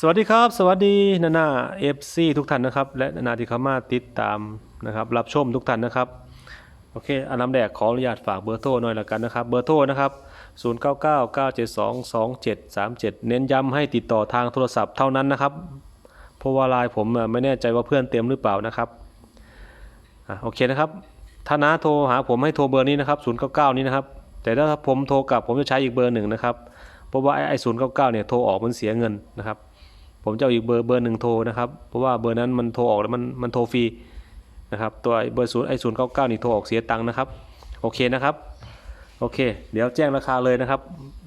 สวัสดีครับ สวัสดีนานาเอฟซีทุกท่านนะครับ และนานาที่เข้ามาติดตามนะครับ รับชมทุกท่านนะครับโอเคอันน้ำแดกขออนุญาตฝากเบอร์โทรหน่อยละกันนะครับ เบอร์โทรนะครับ 0999722737 เน้นย้ำให้ติดต่อทางโทรศัพท์เท่านั้นนะครับ เพราะว่าไลน์ผมไม่แน่ใจว่าเพื่อนเต็มหรือเปล่านะครับอะโอเคนะครับ ถ้าน้าโทรหาผมให้โทรเบอร์นี้นะครับ 099 นี้นะครับ แต่ถ้าผมโทรกลับผมจะใช้อีกเบอร์หนึ่งนะครับ เพราะว่าไอ้ศูนย์เก้าเก้าเนี่ยโทรออกมันเสียเงินนะครับ ผมจะเอาอีกเบอร์เบอร์หนึ่งโทรนะครับเพราะว่าเบอร์นั้นมันโทรออกแล้วมันมันโทรฟรีนะครับตัวไอ้เบอร์ศูนย์ไอ้ศูนย์เก้าเก้านี่โทรออกเสียตังค์นะครับโอเคนะครับโอเค เดี๋ยวแจ้งราคาเลยนะครับ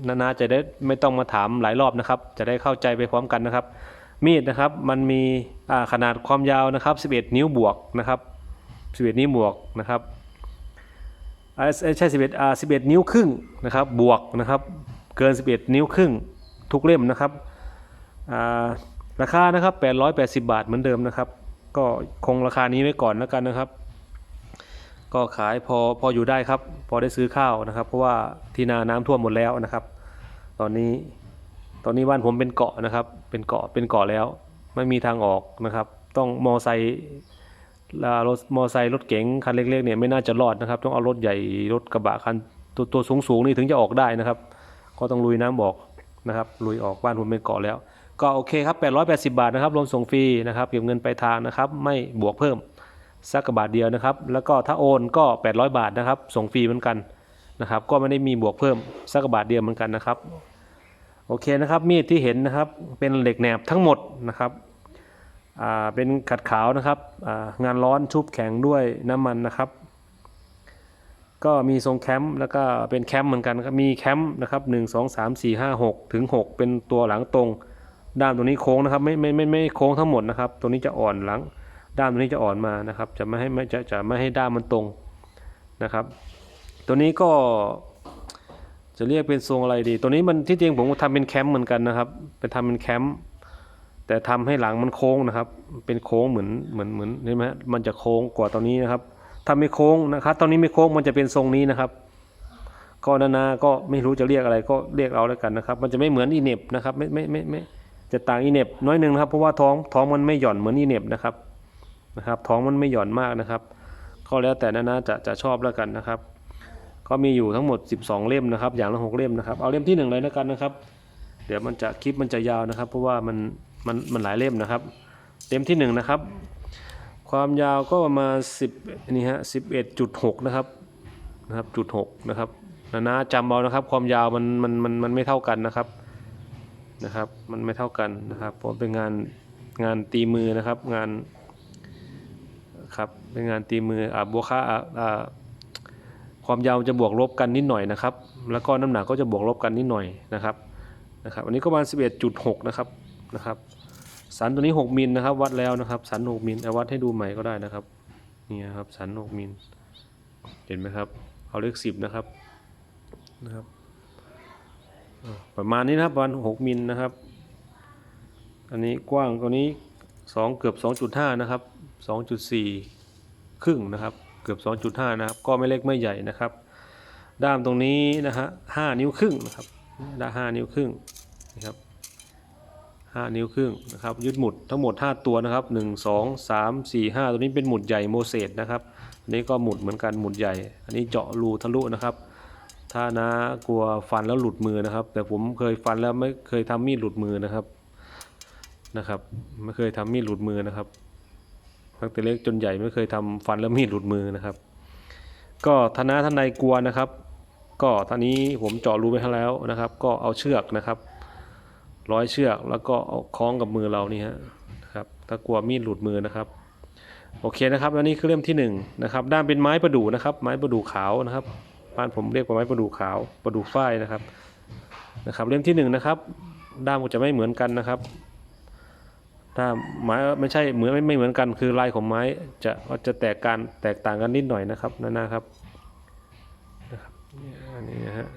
นานาจะได้ไม่ต้องมาถามหลายรอบนะครับ จะได้เข้าใจไปพร้อมกันนะครับ มีดนะครับมันมีขนาดความยาวนะครับ 11 นิ้วบวกนะครับ 11 นิ้วบวกนะครับอ่าเอ้ยใช่11อ่า11 นิ้วครึ่งนะครับบวกนะครับ เกิน 11 นิ้วครึ่งทุกเล่มนะครับอ่า ราคานะครับ880 บาทเหมือนเดิมนะครับ ก็คงราคานี้ไว้ก่อนแล้วกันนะครับ ก็ขายพอพออยู่ได้ครับ พอได้ซื้อข้าวนะครับ เพราะว่าที่นาน้ำท่วมหมดแล้วนะครับ ตอนนี้ตอนนี้บ้านผมเป็นเกาะนะครับ เป็นเกาะเป็นเกาะแล้ว ไม่มีทางออกนะครับ ต้องมอไซค์ลารถมอไซค์รถเก๋งคันเล็กๆเนี่ยไม่น่าจะรอดนะครับ ต้องเอารถใหญ่รถกระบะคันตัวตัวสูงๆนี่ถึงจะออกได้นะครับ ก็ต้องลุยน้ำบอกนะครับ ลุยออกบ้านผมเป็นเกาะแล้ว ก็โอเคครับ 880 บาทนะครับรวมส่งฟรีนะครับเก็บเงินไปลายทางนะครับ ไม่บวกเพิ่มสักกบาทเดียวนะครับ แล้วก็ถ้าโอนก็ 800 บาทนะครับ ส่งฟรีเหมือนกันนะครับ ก็ไม่ได้มีบวกเพิ่มสักกบาทเดียวเหมือนกันนะครับ โอเคนะครับ มีดที่เห็นนะครับ เป็นเหล็กแหนบทั้งหมดนะครับเป็นขัดขาวนะครับงานร้อนชุบแข็งด้วยน้ำมันนะครับ ก็มีทรงแคมป์แล้วก็เป็นแคมป์เหมือนกันครับมีแคมป์นะครับหนึ่งสองสามสี่ห้าหกถึงหกเป็นตัวหลังตรง ด้ามตัวนี้โค้งนะครับไม่ไม่ไม่ไม่โค้งทั้งหมดนะครับ ตัวนี้จะอ่อนหลัง ด้ามตัวนี้จะอ่อนมานะครับ จะไม่ให้ไม่จะจะไม่ให้ด้ามมันตรงนะครับ ตัวนี้ก็จะเรียกเป็นทรงอะไรดี ตัวนี้มันที่จริงผมทำเป็นแคมป์เหมือนกันนะครับเป็นทำเป็นแคมป์แต่ทำให้หลังมันโค้งนะครับ เป็นโค้งเหมือนเหมือนเหมือนเห็นไหมมันจะโค้งกว่าตัวนี้นะครับถ้าไม่โค้งนะครับ ตอนนี้ไม่โค้งมันจะเป็นทรงนี้นะครับก็นานาก็ไม่รู้จะเรียกอะไรก็เรียกเอาแล้วกันนะครับ มันจะไม่เหมือนอีเน็บนะครับไม่ไม่ไม่ไม่ จะต่างอีเน็บน้อยหนึ่งนะครับเพราะว่าท้องท้องมันไม่หย่อนเหมือนอีเน็บนะครับนะครับ ท้องมันไม่หย่อนมากนะครับก็แล้วแต่นานาจะจะชอบแล้วกันนะครับ ก็มีอยู่ทั้งหมด 12 เล่มนะครับ อย่างละ6เล่มนะครับเอาเล่มที่1เลยแล้วกันนะครับ เดี๋ยวมันจะคลิปมันจะยาวนะครับ เพราะว่ามันมันมันหลายเล่มนะครับ เล่มที่1นะครับ ความยาวก็ประมาณ10นี่ฮะ11.6นะครับนะครับจุด6นะครับนานาจำเอานะครับ ความยาวมันมันมันมันไม่เท่ากันนะครับ นะครับ มันไม่เท่ากันนะครับเพราะเป็นงานงานตีมือนะครับ งานครับเป็นงานตีมืออ่าบัวค่าอ่าความยาวจะบวกลบกันนิดหน่อยนะครับ แล้วก็น้ำหนักก็จะบวกลบกันนิดหน่อยนะครับนะครับ อันนี้ก็ประมาณ11.6 นะครับนะครับ สันตัวนี้ 6มิลนะครับ วัดแล้วนะครับ สัน 6มิลเอาวัดให้ดูใหม่ก็ได้นะครับนี่นครับสัน 6มิลเห็นไหมครับ เอาเลข10นะครับนะครับ ประมาณนี้นะครับประมาณ6มิลนะครับ อันนี้กว้างตัวนี้2เกือบ2.5นะครับ2.4ครึ่งนะครับ เกือบ2.5นะครับ ก็ไม่เล็กไม่ใหญ่นะครับ ด้ามตรงนี้นะฮะ5นิ้วครึ่งนะครับด้าม5นิ้วครึ่งนะครับ5นิ้วครึ่งนะครับ ยึดหมุดทั้งหมด 5 ตัวนะครับ1 2 3 4 5ตัวนี้เป็นหมุดใหญ่โมเสสนะครับอันนี้ก็หมุดเหมือนกันหมุดใหญ่ อันนี้เจาะรูทะลุนะครับ ถ้านะกลัวฟันแล้วหลุดมือนะครับ แต่ผมเคยฟันแล้วไม่เคยทำมีดหลุดมือนะครับนะครับ ไม่เคยทำมีดหลุดมือนะครับตั้งแต่เล็กจนใหญ่ไม่เคยทำฟันแล้วมีดหลุดมือนะครับ ก็ทนาท่านใดกลัวนะครับ ก็ท่านี้ผมเจาะรูไปให้แล้วนะครับ ก็เอาเชือกนะครับ ร้อยเชือกแล้วก็เอาคล้องกับมือเรานี่ฮะนะครับ ถ้ากลัวมีดหลุดมือนะครับโอเคนะครับแล้วนี่คือเล่มที่หนึ่งนะครับด้านเป็นไม้ประดู่นะครับ ไม้ประดู่ขาวนะครับ บ้านผมเรียกว่าไม้ประดู่ขาวประดู่ฝ้ายนะครับนะครับ เล่มที่หนึ่งนะครับ ด้ามก็จะไม่เหมือนกันนะครับถ้าไม้ไม่ใช่เหมือนไม่ไม่เหมือนกัน คือลายของไม้จะจะแตกกันแตกต่างกันนิดหน่อยนะครับนั่นนะครับนะครับนี่ยอันนี้นะฮะ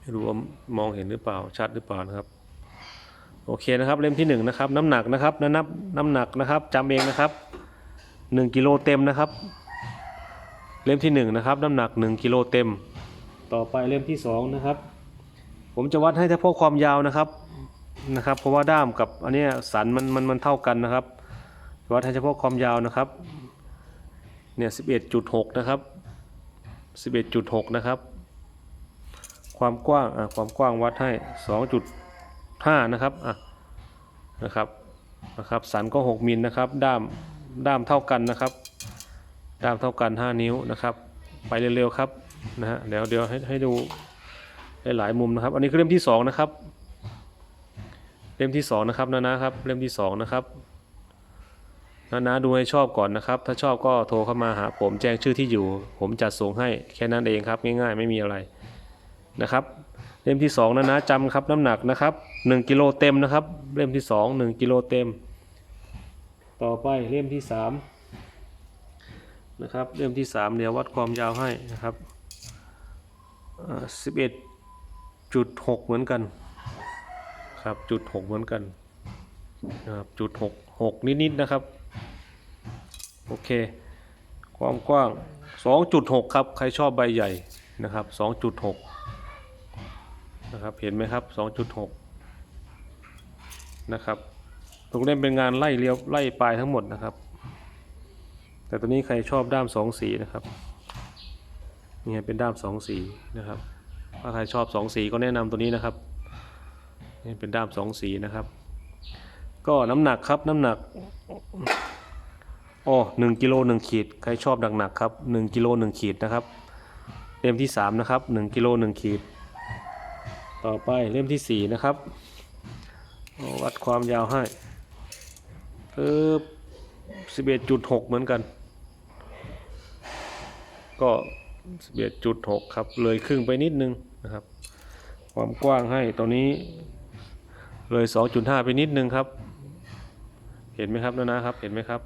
ไม่รู้ว่ามองเห็นหรือเปล่าชัดหรือเปล่านะครับ โอเคนะครับเล่มที่หนึ่งนะครับ น้ำหนักนะครับนับน้ำหนักนะครับจำเองนะครับหนึ่งกิโลเต็มนะครับ เล่มที่หนึ่งนะครับน้ำหนักหนึ่งกิโลเต็ม ต่อไปเล่มที่สองนะครับผมจะวัดให้เฉพาะความยาวนะครับนะครับ เพราะว่าด้ามกับอันนี้สันมันมันมันเท่ากันนะครับวัดให้เฉพาะความยาวนะครับเนี่ย11.6นะครับ11.6นะครับ ความกว้างอะความกว้างวัดให้2.5นะครับอะนะครับนะครับ สันก็6มิลนะครับ ด้ามด้ามเท่ากันนะครับ ด้ามเท่ากัน 5 นิ้วนะครับ ไปเร็วๆครับนะฮะเดี๋ยวเดี๋ยวให้ให้ดูหลายมุมนะครับ อันนี้คือเล่มที่2นะครับเล่มที่2นะครับนะนะครับเล่มที่2นะครับนะนะดูให้ชอบก่อนนะครับ ถ้าชอบก็โทรเข้ามาหาผมแจ้งชื่อที่อยู่ ผมจัดส่งให้แค่นั้นเองครับ ง่ายๆ ไม่มีอะไรนะครับเล่มที่2นะนะจำครับน้ำหนักนะครับ1กิโลเต็มนะครับ เล่มที่ 2 1กิโลเต็ม ต่อไปเล่มที่ 3 นะครับเล่มที่3เดี๋ยววัดความยาวให้นะครับสิบเอ็ดจุดหกเหมือนกันครับจุดหกเหมือนกันนะครับจุดหกหกนิดๆนะครับโอเค ความกว้าง 2.6 ครับ ใครชอบใบใหญ่นะครับ 2.6 นะครับ เห็นไหมครับ 2.6 นะครับตรงเล่มเป็นงานไล่เลี้ยวไล่ปลายทั้งหมดนะครับ แต่ตัวนี้ใครชอบด้ามสองสีนะครับนี่เป็นด้ามสองสีนะครับ ถ้าใครชอบสองสีก็แนะนำตัวนี้นะครับนี่เป็นด้ามสองสีนะครับ ก็น้ำหนักครับน้ำหนักอ๋อหนึ่งกิโลหนึ่งขีดใครชอบหนักๆครับหนึ่งกิโลหนึ่งขีดนะครับเล่มที่สามนะครับหนึ่งกิโลหนึ่งขีด ต่อไปเล่มที่สี่นะครับวัดความยาวให้ปึ๊บสิบเอ็ดจุดหกเหมือนกัน ก็สิบเอ็ดจุดหกครับ เลยครึ่งไปนิดนึงนะครับ ความกว้างให้ตรงนี้เลย 2.5 ไปนิดนึงครับ เห็นไหมครับนานาครับ เห็นไหมครับ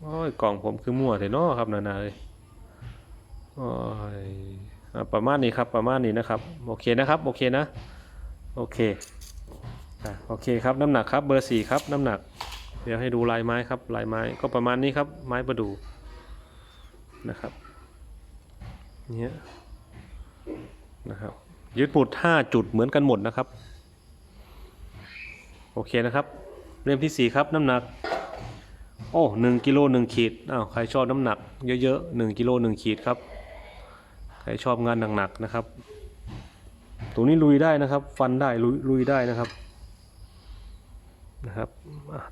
โอ้ยกล่องผมคือมั่วแต่นอครับนานาเลยโอ้ยอประมาณนี้ครับประมาณนี้นะครับ โอเคนะครับ โอเคนะ โอเคอะโอเคครับ น้ำหนักครับ เบอร์สี่ครับ น้ำหนัก เดี๋ยวให้ดูลายไม้ครับ ลายไม้ก็ประมาณนี้ครับ ไม้ประดู นะครับเนี่ยนะครับยึดหมุด5จุดเหมือนกันหมดนะครับ โอเคนะครับเล่มที่ 4 ครับน้ำหนัก โอ้หนึ่งกิโลหนึ่งขีดอ้าวใครชอบน้ำหนักเยอะๆหนึ่งกิโลหนึ่งขีดครับ ใครชอบงานหนักๆนะครับตรงนี้ลุยได้นะครับ ฟันได้ลุยลุยได้นะครับนะครับ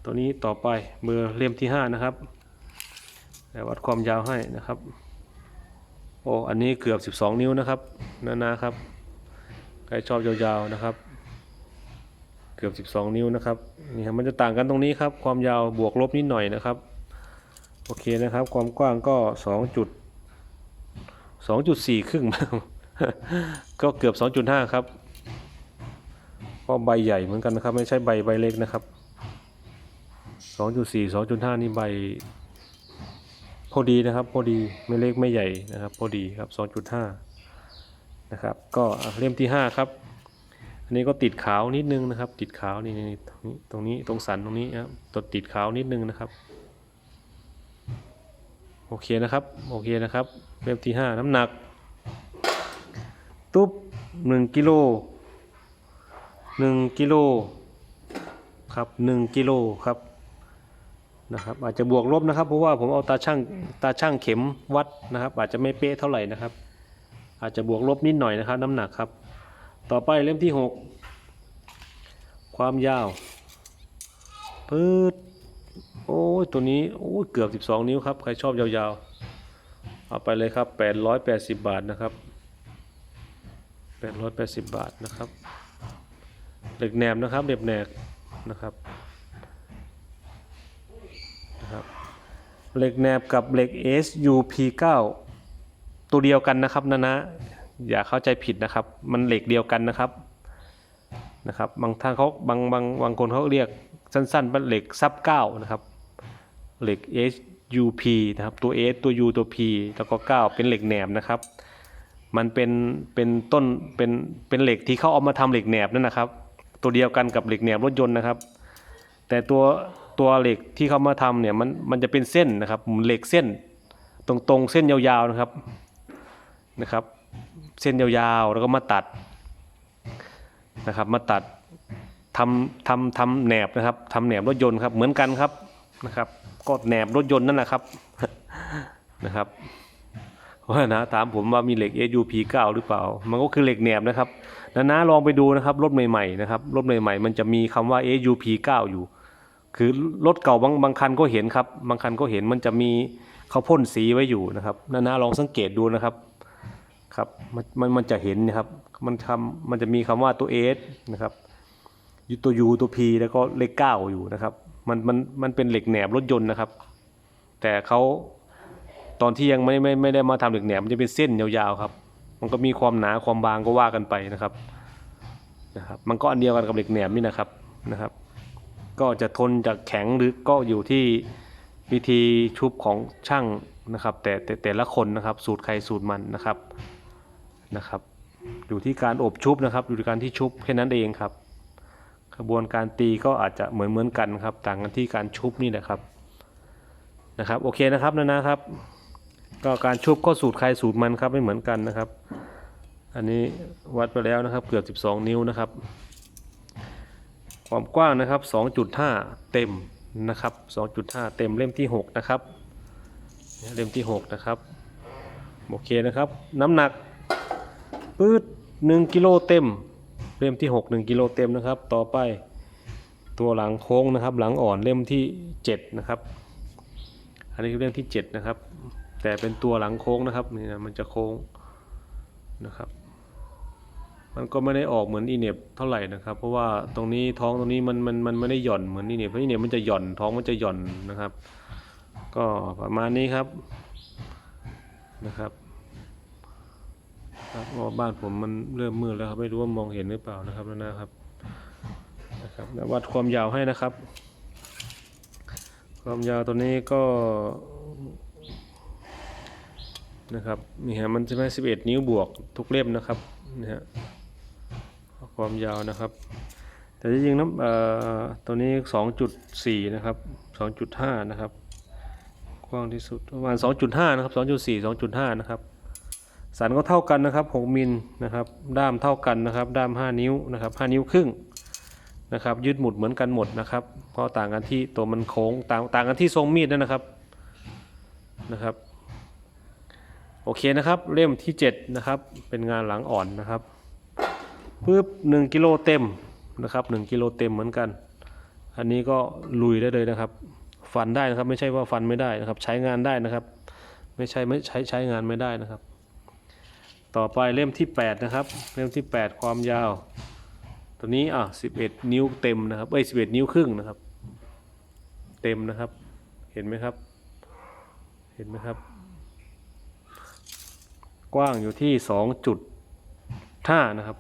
ตัวนี้ต่อไปเบอร์เล่มที่ 5 นะครับ แต่วัดความยาวให้นะครับ โอ้อันนี้เกือบ 12 นิ้วนะครับนานาครับใครชอบยาวๆนะครับ เกือบ 12 นิ้วนะครับนี่ครับมันจะต่างกันตรงนี้ครับความยาวบวกลบนิดหน่อยนะครับโอเคนะครับ ความกว้างก็2จุด2.4 ครึ่ง ก็เกือบ 2.5 ครับก็ใบใหญ่เหมือนกันนะครับ ไม่ใช่ใบใบเล็กนะครับ 2.4 2.5 นี่ใบ พอดีนะครับพอดีไม่เล็กไม่ใหญ่นะครับพอดีครับ 2.5 นะครับ ก็เล่มที่ 5 ครับ อันนี้ก็ติดขาวนิดนึงนะครับ ติดขาวนี่ตรงนี้ตรงนี้ตรงสันตรงนี้ครับตัวติดขาวนิดนึงนะครับโอเคนะครับโอเคนะครับเล่มที่ 5 น้ำหนัก ตุ๊บ1กิโล1กิโลครับ1กิโลครับ นะครับอาจจะบวกลบนะครับ เพราะว่าผมเอาตาช่างตาช่างเข็มวัดนะครับ อาจจะไม่เป๊ะเท่าไหร่นะครับ อาจจะบวกลบนิดหน่อยนะครับ น้ำหนักครับ ต่อไปเล่มที่ 6 ความยาวปื๊ดโอ้ยตัวนี้โอ้ยเกือบ 12 นิ้วครับ ใครชอบยาวๆ เอาไปเลยครับ 880 บาทนะครับ 880 บาทนะครับเหล็กแหนบนะครับเหล็กแหนบนะครับนะครับ เหล็กแหนบกับเหล็ก SUP9 ตัวเดียวกันนะครับนะนะ อย่าเข้าใจผิดนะครับ มันเหล็กเดียวกันนะครับนะครับ บางท่านเขาบางบางบางคนเขาเรียกสั้นๆว่าเหล็กซับ9นะครับ เหล็ก SUP นะครับ ตัว S ตัว U ตัว P แล้วก็ 9 เป็นเหล็กแหนบนะครับ มันเป็นเป็นต้นเป็นเป็นเหล็กที่เขาเอามาทำเหล็กแหนบนั่นนะครับ ตัวเดียวกันกับเหล็กแหนบรถยนต์นะครับ แต่ตัว ตัวเหล็กที่เขามาทำเนี่ยมันมันจะเป็นเส้นนะครับเหล็กเส้นตรงตรงๆเส้นยาวๆนะครับนะครับ เส้นยาวๆแล้วก็มาตัดนะครับ มาตัดทำทำทำแหนบนะครับทำแหนบรถยนต์ครับเหมือนกันครับนะครับ ก็แหนบรถยนต์นั่นแหละครับนะครับว่านะถามผมว่ามีเหล็ก SUP 9 หรือเปล่า มันก็คือเหล็กแหนบนะครับนะนะลองไปดูนะครับรถใหม่ๆนะครับรถใหม่ๆ มันจะมีคำว่า SUP 9 อยู่ คือรถเก่าบางบางคันก็เห็นครับ บางคันก็เห็นมันจะมีเขาพ่นสีไว้อยู่นะครับนะนะลองสังเกตดูนะครับครับมันมันมันจะเห็นนะครับ มันทำมันจะมีคำว่าตัว S นะครับตัว U ตัว P แล้วก็เลข9อยู่นะครับ มันมันมันเป็นเหล็กแหนบรถยนต์นะครับ แต่เขาตอนที่ยังไม่ไม่ไม่ได้มาทำเหล็กแหนบมันจะเป็นเส้นยาวๆครับ มันก็มีความหนาความบางก็ว่ากันไปนะครับนะครับ มันก็อันเดียวกันกับเหล็กแหนบนี่นะครับนะครับ ก็จะทนจากแข็งหรือก็อยู่ที่วิธีชุบของช่างนะครับแต่แต่แต่ละคนนะครับสูตรใครสูตรมันนะครับนะครับ อยู่ที่การอบชุบนะครับอยู่ที่การที่ชุบแค่นั้นเองครับกระบวนการตีก็อาจจะเหมือนเหมือนกันครับ ต่างกันที่การชุบนี่นะครับนะครับโอเคนะครับนะนะครับ ก็การชุบก็สูตรใครสูตรมันครับไม่เหมือนกันนะครับ อันนี้วัดไปแล้วนะครับเกือบ 12 นิ้วนะครับ ความกว้างนะครับ 2.5 เต็มนะครับ 2.5 เต็มเล่มที่ 6 นะครับ เล่มที่ 6 นะครับ โอเคนะครับ น้ำหนักปื๊ด1กิโลเต็ม เล่มที่ 6 1กิโลเต็มนะครับ ต่อไปตัวหลังโค้งนะครับ หลังอ่อนเล่มที่ 7 นะครับ อันนี้คือเล่มที่ 7 นะครับ แต่เป็นตัวหลังโค้งนะครับนี่นะมันจะโค้งนะครับ มันก็ไม่ได้ออกเหมือนอีเน็บเท่าไหร่นะครับ เพราะว่าตรงนี้ท้องตรงนี้มันมันมันไม่ได้หย่อนเหมือนอีเน็บเพราะอีเน็บมันจะหย่อนท้องมันจะหย่อนนะครับ ก็ประมาณนี้ครับนะครับครับบ้านผมมันเริ่มมืดแล้วครับไม่รู้ว่ามองเห็นหรือเปล่านะครับแล้วนะครับนะครับแล้ววัดความยาวให้นะครับ ความยาวตัวนี้ก็นะครับนี่ฮะมันจะไม่11นิ้วบวกทุกเล่มนะครับนี่ฮะ ความยาวนะครับ แต่จริงๆนะตัวนี้ 2.4 นะครับ 2.5 นะครับ กว้างที่สุดประมาณ 2.5 นะครับ 2.4 2.5 นะครับ สันก็เท่ากันนะครับ 6 มิลนะครับ ด้ามเท่ากันนะครับ ด้าม 5 นิ้วนะครับ 5 นิ้วครึ่งนะครับ ยืดหมุดเหมือนกันหมดนะครับเพราะต่างกันที่ตัวมันโค้งต่างต่างกันที่ทรงมีดนั่นนะครับ นะครับโอเคนะครับเล่มที่7นะครับเป็นงานหลังอ่อนนะครับ ปึ๊บหนึ่งกิโลเต็มนะครับหนึ่งกิโลเต็มเหมือนกัน อันนี้ก็ลุยได้เลยนะครับ ฟันได้นะครับไม่ใช่ว่าฟันไม่ได้นะครับ ใช้งานได้นะครับ ไม่ใช่ไม่ใช้ใช้งานไม่ได้นะครับ ต่อไปเล่มที่ 8 นะครับ เล่มที่ 8 ความยาว ตัวนี้อะ11 นิ้วเต็มนะครับเอ้ย11 นิ้วครึ่งนะครับ เต็มนะครับ เห็นไหมครับ เห็นไหมครับ กว้างอยู่ที่ 2.5 นะครับ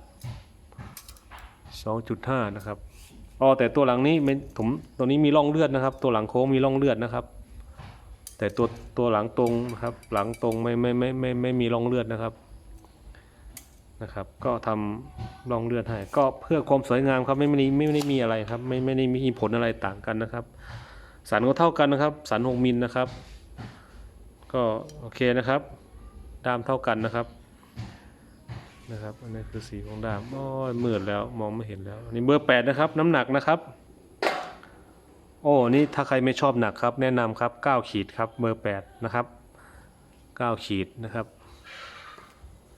2.5 นะครับอ๋อแต่ตัวหลังนี้ไม่ผมตัวนี้มีร่องเลือดนะครับ ตัวหลังโค้งมีร่องเลือดนะครับ แต่ตัวตัวหลังตรงนะครับหลังตรงไม่ไม่ไม่ไม่ไม่มีร่องเลือดนะครับนะครับ ก็ทำร่องเลือดให้ก็เพื่อความสวยงามครับไม่ไม่ได้ไม่ได้มีอะไรครับ ไม่ไม่ได้มีผลอะไรต่างกันนะครับ สันก็เท่ากันนะครับ สัน6มิลนะครับ ก็โอเคนะครับด้ามเท่ากันนะครับ นะครับอันนี้คือสีของดาบโอ้ยมืดแล้วมองไม่เห็นแล้วอันนี่เบอร์แปดนะครับ น้ำหนักนะครับ โอ้นี่ถ้าใครไม่ชอบหนักครับ แนะนำครับเก้าขีดครับเบอร์แปดนะครับเก้าขีดนะครับ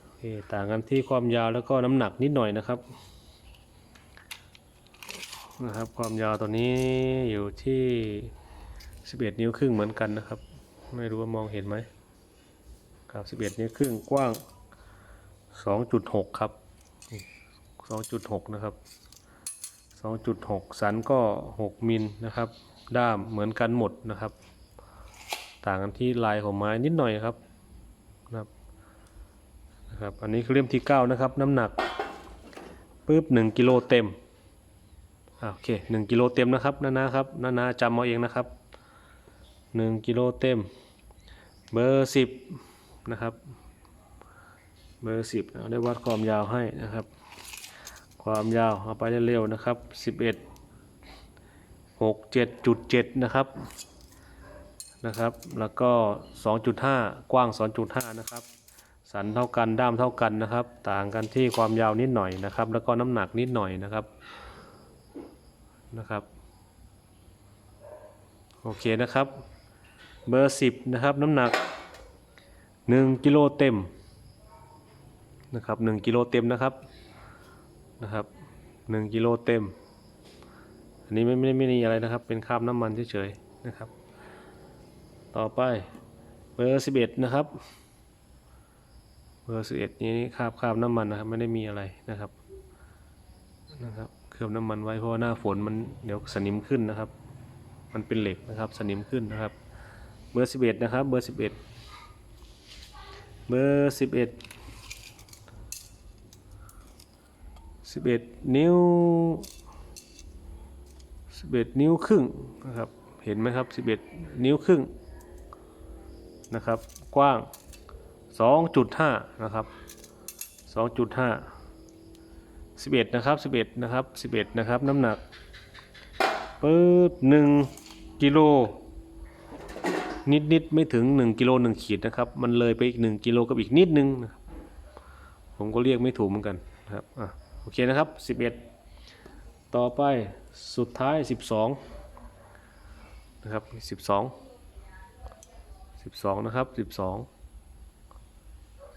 โอเคต่างกันที่ความยาวแล้วก็น้ำหนักนิดหน่อยนะครับนะครับ ความยาวตัวนี้อยู่ที่สิบเอ็ดนิ้วครึ่งเหมือนกันนะครับ ไม่รู้ว่ามองเห็นไหมครับสิบเอ็ดนิ้วครึ่งกว้าง สองจุดหกครับสองจุดหกนะครับสองจุดหกสันก็หกมิลนะครับ ด้ามเหมือนกันหมดนะครับ ต่างกันที่ลายของไม้นิดหน่อยครับนะครับนะครับ อันนี้คือเล่มที่เก้านะครับ น้ำหนักปึ๊บหนึ่งกิโลเต็มโอเคหนึ่งกิโลเต็มนะครับนานาครับนานาจำเอาเองนะครับหนึ่งกิโลเต็ม เบอร์สิบนะครับ เบอร์สิบได้วัดความยาวให้นะครับ ความยาวเอาไปเร็วๆนะครับสิบเอ็ดหกเจ็ดจุดเจ็ดนะครับนะครับ แล้วก็สองจุดห้ากว้างสองจุดห้านะครับ สันเท่ากันด้ามเท่ากันนะครับ ต่างกันที่ความยาวนิดหน่อยนะครับ แล้วก็น้ำหนักนิดหน่อยนะครับนะครับโอเคนะครับ เบอร์สิบนะครับ น้ำหนักหนึ่งกิโลเต็ม นะครับหนึ่งกิโลเต็มนะครับนะครับหนึ่งกิโลเต็ม อันนี้ไม่ไม่ไม่มีอะไรนะครับ เป็นคราบน้ำมันเฉยๆนะครับ ต่อไปเบอร์สิบเอ็ดนะครับเบอร์สิบเอ็ดนี้คราบคราบน้ำมันนะครับไม่ได้มีอะไรนะครับนะครับเคลือบน้ำมันไว้เพราะว่าหน้าฝนมันเดี๋ยวสนิมขึ้นนะครับ มันเป็นเหล็กนะครับสนิมขึ้นนะครับ เบอร์สิบเอ็ดนะครับ เบอร์สิบเอ็ดเบอร์สิบเอ็ด สิบเอ็ดนิ้วสิบเอ็ดนิ้วครึ่งนะครับ เห็นไหมครับสิบเอ็ดนิ้วครึ่งนะครับ กว้างสองจุดห้านะครับสองจุดห้าสิบเอ็ดนะครับสิบเอ็ดนะครับสิบเอ็ดนะครับ น้ำหนักปึ๊บหนึ่งกิโลนิดนิดไม่ถึง 1กิโล1ขีดนะครับ มันเลยไปอีก 1กิโลกับอีกนิดนึงนะครับผมก็เรียกไม่ถูกเหมือนกันนะครับอะ โอเคนะครับ 11 ต่อไปสุดท้าย 12 นะครับ 12 12 นะครับ 12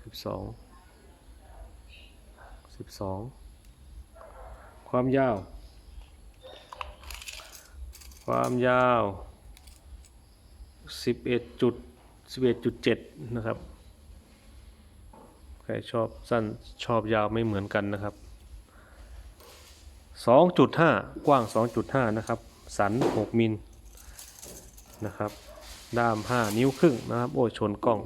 12 12 ความยาว ความยาวสิบเอ็ดจุดสิบเอ็ดจุดเจ็ดนะครับ ใครชอบสั้นชอบยาวไม่เหมือนกันนะครับ สองจุดห้ากว้างสองจุดห้านะครับ สันหกมิลนะครับ ด้ามห้านิ้วครึ่งนะครับ โอ้ยชนกล้อง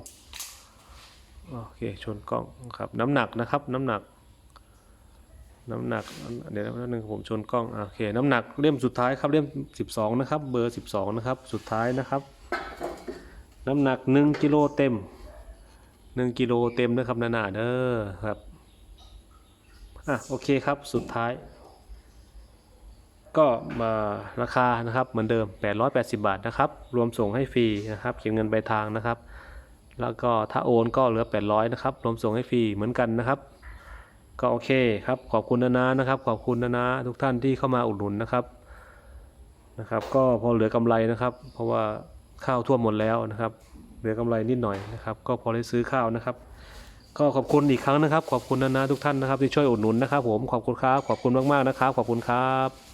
โอเค ชนกล้องครับ น้ำหนักนะครับ น้ำหนัก น้ำหนัก เดี๋ยวนะหนึ่งผมชนกล้อง โอเค น้ำหนักเล่มสุดท้ายครับ เล่มสิบสองนะครับ เบอร์สิบสองนะครับ สุดท้ายนะครับ น้ำหนัก 1 กิโลเต็ม 1 กิโลเต็มนะครับนานาเด้อครับ อะ โอเคครับ สุดท้าย ก็มาราคานะครับเหมือนเดิม 880 บาทนะครับ รวมส่งให้ฟรีนะครับเขียนเงินปลายทางนะครับ แล้วก็ถ้าโอนก็เหลือ 800 นะครับ รวมส่งให้ฟรีเหมือนกันนะครับ ก็โอเคครับ ขอบคุณนานานะครับ ขอบคุณนานาทุกท่านที่เข้ามาอุดหนุนนะครับนะครับ ก็พอเหลือกำไรนะครับ เพราะว่าข้าวท่วมหมดแล้วนะครับ เหลือกำไรนิดหน่อยนะครับ ก็พอได้ซื้อข้าวนะครับ ก็ขอบคุณอีกครั้งนะครับ ขอบคุณนานาทุกท่านนะครับที่ช่วยอุดหนุนนะครับ ผมขอบคุณครับขอบคุณมากๆนะครับ ขอบคุณครับ